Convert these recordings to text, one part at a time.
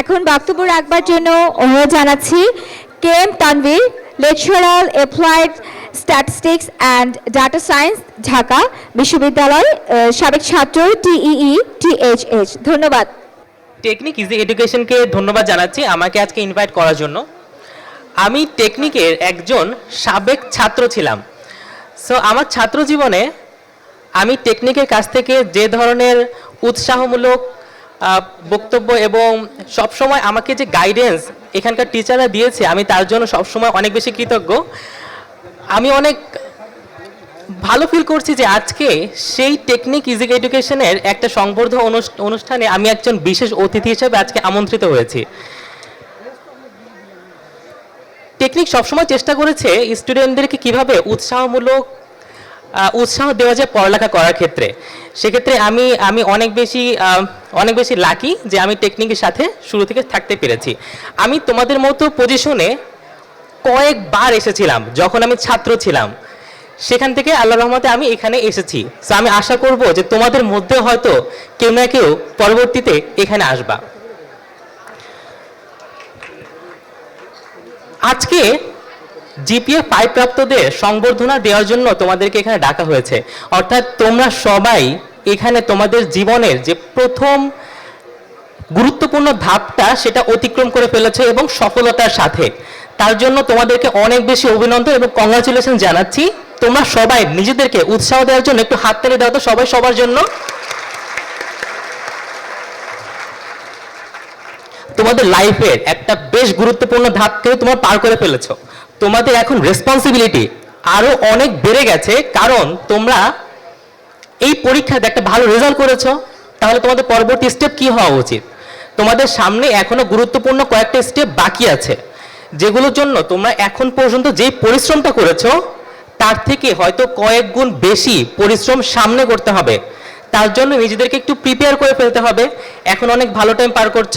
এখন বক্তব্য রাখবার জন্য অনুরোধ জানাচ্ছি K M Tanvir, lecturer applied statistics and data science, Dhaka বিশ্ববিদ্যালয় সাবেক ছাত্র টিইই, টিএইচএইচ। ধন্যবাদ। টেকনিক ইজি এডুকেশনকে ধন্যবাদ জানাচ্ছি আমাকে আজকে ইনভাইট করার জন্য। আমি টেকনিকের একজন সাবেক ছাত্র ছিলাম। সো আমার ছাত্র জীবনে আমি টেকনিকের কাছ থেকে যে ধরনের উৎসাহমূলক বক্তব্য এবং সবসময় আমাকে যে গাইডেন্স এখানকার টিচাররা দিয়েছে, আমি তার জন্য সবসময় অনেক বেশি কৃতজ্ঞ। আমি অনেক ভালো ফিল করছি যে আজকে সেই টেকনিক ইজিক এডুকেশনের একটা সংবর্ধ অনুষ- অনুষ্ঠানে আমি একজন বিশেষ অতিথি হিসেবে আজকে আমন্ত্রিত হয়েছি। টেকনিক সবসময় চেষ্টা করেছে স্টুডেন্টদেরকে কীভাবে উৎসাহমূলক উৎসাহ দেওয়া যায় পড়ালেখা করার ক্ষেত্রে। সেক্ষেত্রে আমি আমি অনেক বেশি অনেক বেশি লাকি যে আমি টেকনিকের সাথে শুরু থেকে থাকতে পেরেছি। আমি তোমাদের মতো পজিশনে কয়েকবার এসেছিলাম, যখন আমি ছাত্র ছিলাম। সেখান থেকে আল্লাহ রহমতে আমি এখানে এসেছি। তো আমি আশা করব যে তোমাদের মধ্যে হয়তো কেউ না কেউ পরবর্তীতে এখানে আসবা। আজকে জিপিএ ফাইভ প্রাপ্তদের সংবর্ধনা দেওয়ার জন্য তোমাদেরকে এখানে ডাকা হয়েছে। অর্থাৎ তোমরা সবাই এখানে তোমাদের জীবনের যে প্রথম গুরুত্বপূর্ণ ধাপটা সেটা অতিক্রম করে ফেলেছে এবং সফলতার সাথে। তার জন্য তোমাদেরকে অনেক বেশি অভিনন্দন এবং কংগ্রাচুলেশন জানাচ্ছি। তোমরা সবাই নিজেদেরকে উৎসাহ দেওয়ার জন্য, একটু হাত তালি দাও তো সবাই সবার জন্য। তোমাদের লাইফের একটা বেশ গুরুত্বপূর্ণ ধাপকে তোমরা পার করে ফেলেছো। তোমাদের এখন রেসপন্সিবিলিটি আরও অনেক বেড়ে গেছে, কারণ তোমরা এই পরীক্ষাতে একটা ভালো রেজাল্ট করেছ। তাহলে তোমাদের পরবর্তী স্টেপ কি হওয়া উচিত? তোমাদের সামনে এখনও গুরুত্বপূর্ণ কয়েকটা স্টেপ বাকি আছে, যেগুলোর জন্য তোমরা এখন পর্যন্ত যে পরিশ্রমটা করেছ, তার থেকে হয়তো কয়েক গুণ বেশি পরিশ্রম সামনে করতে হবে। তার জন্য নিজেদেরকে একটু প্রিপেয়ার করে ফেলতে হবে। এখন অনেক ভালো টাইম পার করছ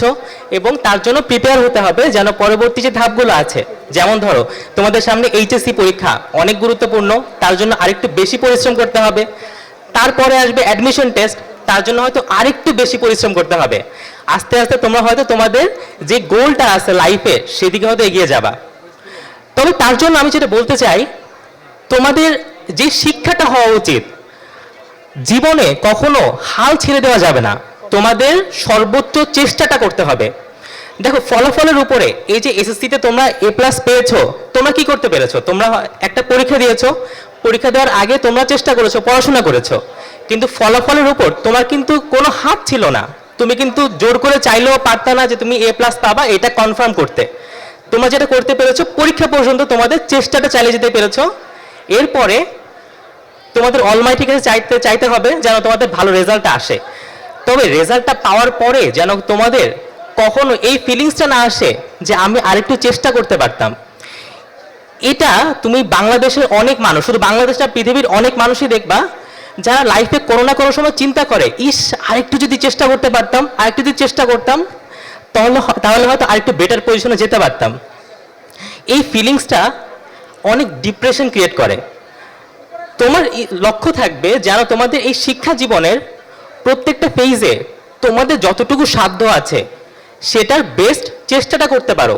এবং তার জন্য প্রিপেয়ার হতে হবে যেন পরবর্তী যে ধাপগুলো আছে। যেমন ধরো, তোমাদের সামনে এইচএসসি পরীক্ষা অনেক গুরুত্বপূর্ণ, তার জন্য আরেকটু বেশি পরিশ্রম করতে হবে। তারপরে আসবে অ্যাডমিশন টেস্ট তার জন্য হয়তো আরেকটু বেশি পরিশ্রম করতে হবে। আস্তে আস্তে তোমরা হয়তো তোমাদের যে গোলটা আছে লাইফে সেদিকে হয়তো এগিয়ে যাবা। তবে তার জন্য আমি যেটা বলতে চাই, তোমাদের যে শিক্ষাটা হওয়া উচিত জীবনে কখনো হাল ছেড়ে দেওয়া যাবে না। তোমাদের সর্বোচ্চ চেষ্টাটা করতে হবে। দেখো, ফলাফলের উপরে এই যে এসএসসিতে তোমরা এ প্লাস পেয়েছ, তোমরা কি করতে পেরেছ? তোমরা একটা পরীক্ষা দিয়েছ। পরীক্ষা দেওয়ার আগে তোমরা চেষ্টা করেছ, পড়াশোনা করেছ। কিন্তু ফলাফলের উপর তোমার কিন্তু কোনো হাত ছিল না। তুমি কিন্তু জোর করে চাইলেও পারতা না যে তুমি এ প্লাস পাবা, এটা কনফার্ম করতে। তোমরা যেটা করতে পেরেছ, পরীক্ষা পর্যন্ত তোমাদের চেষ্টাটা চালিয়ে যেতে পেরেছ। এরপরে তোমাদের অলমাইটি কাছে চাইতে চাইতে হবে যেন তোমাদের ভালো রেজাল্টটা আসে। তবে রেজাল্টটা পাওয়ার পরে যেন তোমাদের কখনো এই ফিলিংসটা না আসে যে আমি আরেকটু চেষ্টা করতে পারতাম। এটা তুমি বাংলাদেশের অনেক মানুষ, শুধু বাংলাদেশটা পৃথিবীর অনেক মানুষই দেখবা, যারা লাইফে কোনো না কোনো সময় চিন্তা করে, ইস, আরেকটু যদি চেষ্টা করতে পারতাম, আরেকটু যদি চেষ্টা করতাম, তাহলে তাহলে হয়তো আরেকটু বেটার পজিশনে যেতে পারতাম। এই ফিলিংসটা অনেক ডিপ্রেশন ক্রিয়েট করে। তোমার লক্ষ্য থাকবে যেন তোমাদের এই শিক্ষা জীবনের প্রত্যেকটা ফেজে তোমাদের যতটুকু সাধ্য আছে, সেটার বেস্ট চেষ্টাটা করতে পারো।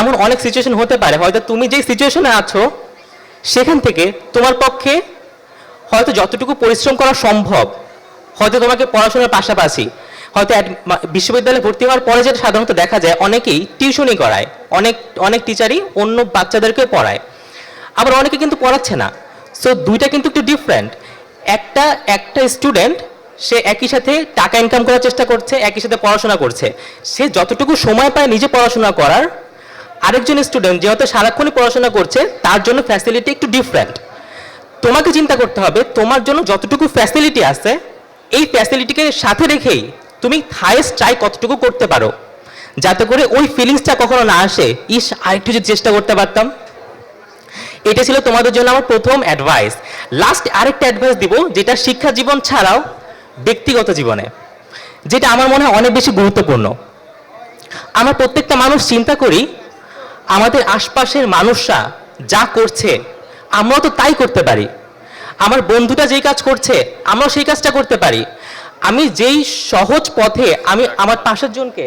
এমন অনেক সিচুয়েশন হতে পারে, হয়তো তুমি যে সিচুয়েশনে আছো, সেখান থেকে তোমার পক্ষে হয়তো যতটুকু পরিশ্রম করা সম্ভব, হয়তো তোমাকে পড়াশোনার পাশাপাশি, হয়তো বিশ্ববিদ্যালয়ে ভর্তি হওয়ার পরে যেটা সাধারণত দেখা যায়, অনেকেই টিউশনই করায়, অনেক অনেক টিচারই অন্য বাচ্চাদেরকে পড়ায়। আবার অনেকে কিন্তু পড়াচ্ছে না। সো দুইটা কিন্তু একটু ডিফারেন্ট একটা একটা স্টুডেন্ট সে একই সাথে টাকা ইনকাম করার চেষ্টা করছে, একই সাথে পড়াশোনা করছে। সে যতটুকু সময় পায় নিজে পড়াশোনা করার, আরেকজন স্টুডেন্ট যেহেতু সারাক্ষণই পড়াশোনা করছে, তার জন্য ফ্যাসিলিটি একটু ডিফারেন্ট তোমাকে চিন্তা করতে হবে, তোমার জন্য যতটুকু ফ্যাসিলিটি আছে, এই ফ্যাসিলিটিকে সাথে রেখেই তুমি হায়েস্ট ট্রাই কতটুকু করতে পারো। যাতে করে ওই ফিলিংসটা কখনো না আসে, ইস, আরেকটু যদি চেষ্টা করতে পারতাম। এটা ছিল তোমাদের জন্য আমার প্রথম অ্যাডভাইস লাস্ট আরেকটা অ্যাডভাইস দিব, যেটা শিক্ষা জীবন ছাড়াও ব্যক্তিগত জীবনে, যেটা আমার মনে হয় অনেক বেশি গুরুত্বপূর্ণ। আমরা প্রত্যেকটা মানুষ চিন্তা করি, আমাদের আশপাশের মানুষরা যা করছে, আমরাও তো তাই করতে পারি। আমার বন্ধুটা যেই কাজ করছে, আমরাও সেই কাজটা করতে পারি। আমি যেই সহজ পথে আমি আমার পাশের জনকে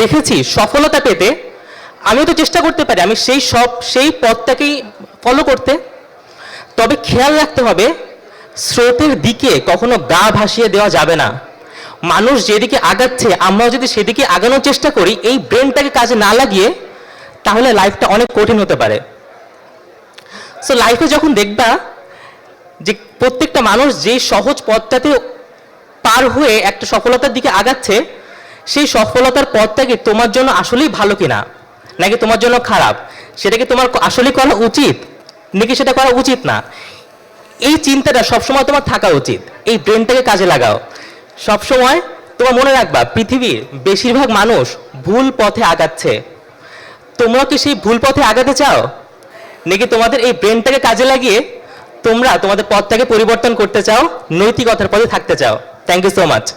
দেখেছি সফলতা পেতে, আমিও তো চেষ্টা করতে পারি। আমি সেই সব, সেই পথটাকেই ফলো করতে। তবে খেয়াল রাখতে হবে, স্রোতের দিকে কখনো গা ভাসিয়ে দেওয়া যাবে না। মানুষ যেদিকে আগাচ্ছে আমরাও যদি সেদিকে আগানোর চেষ্টা করি, এই ব্রেনটাকে কাজে না লাগিয়ে, তাহলে লাইফটা অনেক কঠিন হতে পারে। সো লাইফে যখন দেখবা যে প্রত্যেকটা মানুষ যে সহজ পথটাতে পার হয়ে একটা সফলতার দিকে আগাচ্ছে, সেই সফলতার পথটা কি তোমার জন্য আসলেই ভালো কিনা? নাকি তোমার জন্য খারাপ? সেটা কি তোমার আসলে করা উচিত? নাকি সেটা করা উচিত না? এই চিন্তাটা সবসময় তোমার থাকা উচিত। এই ব্রেনটাকে কাজে লাগাও। সবসময় তোমার মনে রাখবা, পৃথিবীর বেশিরভাগ মানুষ ভুল পথে আগাচ্ছে। তোমরা কি সেই ভুল পথে আগাতে চাও? নাকি তোমাদের এই ব্রেনটাকে কাজে লাগিয়ে তোমরা তোমাদের পথটাকে পরিবর্তন করতে চাও, নৈতিকতার পথে থাকতে চাও? Thank you so much